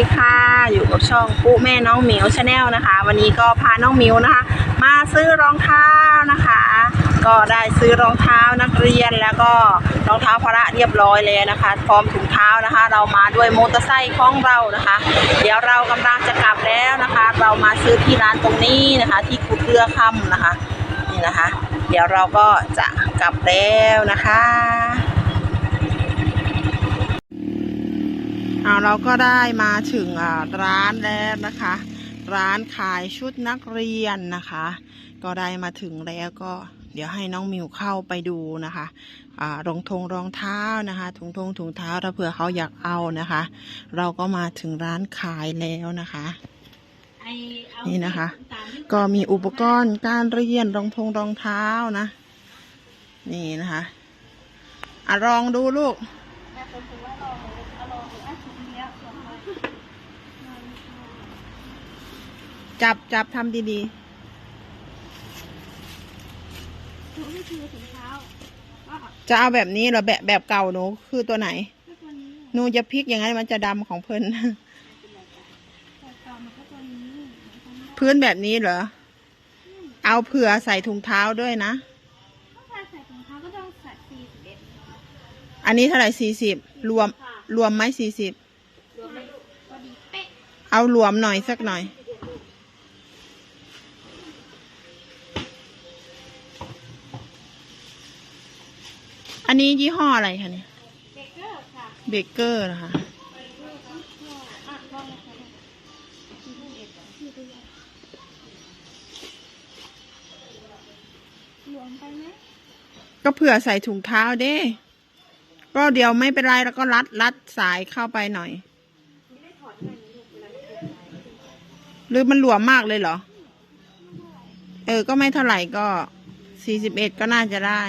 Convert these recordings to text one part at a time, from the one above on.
ดีค่ะอยู่กับช่องปุ๊แม่น้องหมิวชาแนลนะคะ วันนี้ก็พาน้องหมิวนะคะ มาซื้อรองเท้านะคะ ก็ได้ซื้อรองเท้านักเรียนแล้วก็รองเท้าพระเรียบร้อยเลยนะคะพร้อมถุงเท้านะคะ เรามาด้วยมอเตอร์ไซค์ของเรานะคะ เดี๋ยวเรากำลังจะกลับแล้วนะคะ เรามาซื้อที่ร้านตรงนี้นะคะ ที่ขุดเรือค่ำนะคะนี่นะคะ เดี๋ยวเราก็จะกลับแล้วนะคะ เอาเราก็ได้มาถึงอ่าร้านแล้วนะคะ ร้านขายชุดนักเรียนนะคะ ก็ได้มาถึงแล้วก็เดี๋ยวให้น้องมิวเข้าไปดูนะคะอ่ารองทงรองเท้านะคะ ถุงทงถุงเท้าถ้าเผื่อเขาอยากเอานะคะ เราก็มาถึงร้านขายแล้วนะคะ นี่นะคะ ก็มีอุปกรณ์การเรียนรองทงรองเท้านะ นี่นะคะอะลองดูลูก จับจับทำดีๆจะเอาแบบนี้เหรอแบบแบบเก่าหนูคือตัวไหนหนูจะพลิกอย่างนั้นมันจะดำของเพิ่นพื้นแบบนี้เหรอ เอาเผื่อใส่ถุงเท้าด้วยนะถ้าใส่ใส่ถุงเท้าก็ต้องใส่สี่สิบเอ็ดอันนี้เท่าไหร่สี่สิบรวมรวมไหมสี่สิบรวมไม่พอดีเป๊ะเอารวมหน่อยสักหน่อย อันนี้ยี่ห้ออะไรคะเนี่ยเบเกอร์ค่ะเบเกอร์นะคะเบเกอร์ต้องเชื่ออะลองเลยค่ะสี่สิบเอ็ดสี่สิบเอ็ดรวมไปไหมก็เผื่อใส่ถุงเท้าเด้ ก็เดี๋ยวไม่เป็นไรแล้วก็รัดรัดสายเข้าไปหน่อยไม่ได้ถอดเงินลูกเวลาเก็บไว้หรือมันหลวมมากเลยเหรอ เออ ก็ไม่เท่าไหร่ก็สี่สิบเอ็ดก็น่าจะได้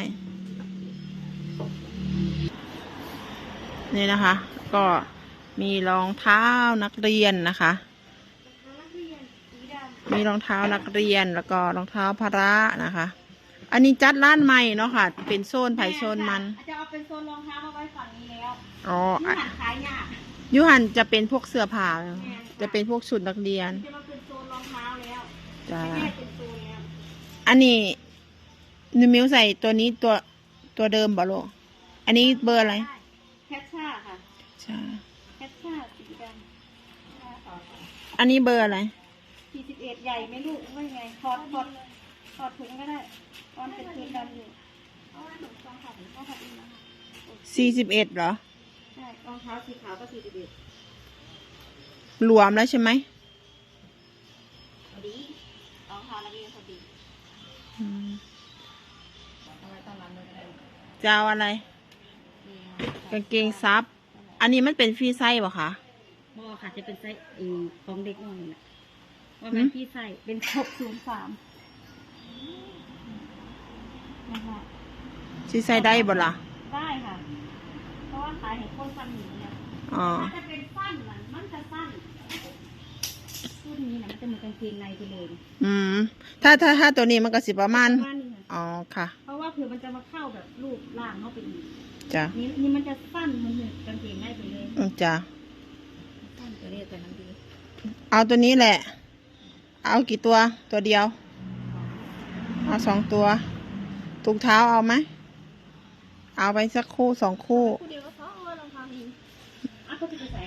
นี่นะคะ ก็มีรองเท้านักเรียนนะคะนักเรียนสีดำมีรองเท้านักเรียนแล้วก็รองเท้าพระนะคะ อันนี้จัดร้านใหม่เนาะค่ะ เป็นโซนไผ่โซนมันจะเอาเป็นโซนรองเท้ามาไว้ฝั่งนี้แล้วอ๋อนี่อะหันขายยากยูหันจะเป็นพวกเสื้อผ้าจะเป็นพวกชุดนักเรียนจะมาเป็นโซนรองเท้าแล้วจ้าแยกเป็นโซนแล้วอันนี้นิมิวใส่ตัวนี้ตัวตัวเดิมบ่ลูกอันนี้เบอร์อะไร แคชช่าค่ะ ใช่ แคชช่าสีดำ อันนี้เบอร์อะไรสี่สิบเอ็ดใหญ่ไหมลูกว่ายังไงถอดถอดถอดถุงก็ได้ตอนเป็นถุงดำอยู่เพราะว่าหนูต้องถอดถุงต้องถอดถุงนะสี่สิบเอ็ดเหรอ ใช่รองเท้าสีขาวก็สี่สิบเอ็ดรวมแล้วใช่ไหมพอดีรองเท้านักเรียนพอดีอืมเอาไว้ตอนนั้นเลยก็ได้จะเอาอะไรกางเกงซับ อันนี้มันเป็นฟรีไซส์ป่ะคะ บอค่ะจะเป็นไซส์เออของเด็กน้อยนะว่าเป็นพี่ใส่เป็นหกศูนย์สามนะคะฟรีไซส์ได้บ่ล่ะได้ค่ะ เพราะว่าขายให้คนสั้นหนีเนี่ยอ๋อถ้าจะเป็นสั้นน่ะมันจะสั้นรุ่นนี้นะมันจะเหมือนกางเกงในไปเลยอืม ถ้าถ้าถ้าตัวนี้มันก็สิประมาณ ประมาณนี้ค่ะ อ๋อค่ะ เพราะว่าเผื่อมันจะมาเข้าแบบรูปร่างเข้าไปอีก จ้ะนี่นี่มันจะสั้นเหมันเหมือนกางเกงในไปเลย อืมจ้ะสั้น เอาตัวนี้แหละ เอากี่ตัวตัวเดียว เอาสองตัวถุงเท้าเอาไหมเอาไปสักคู่สองคู่ คู่เดียวก็พอเออรองเท้าดีอะก็จะใส่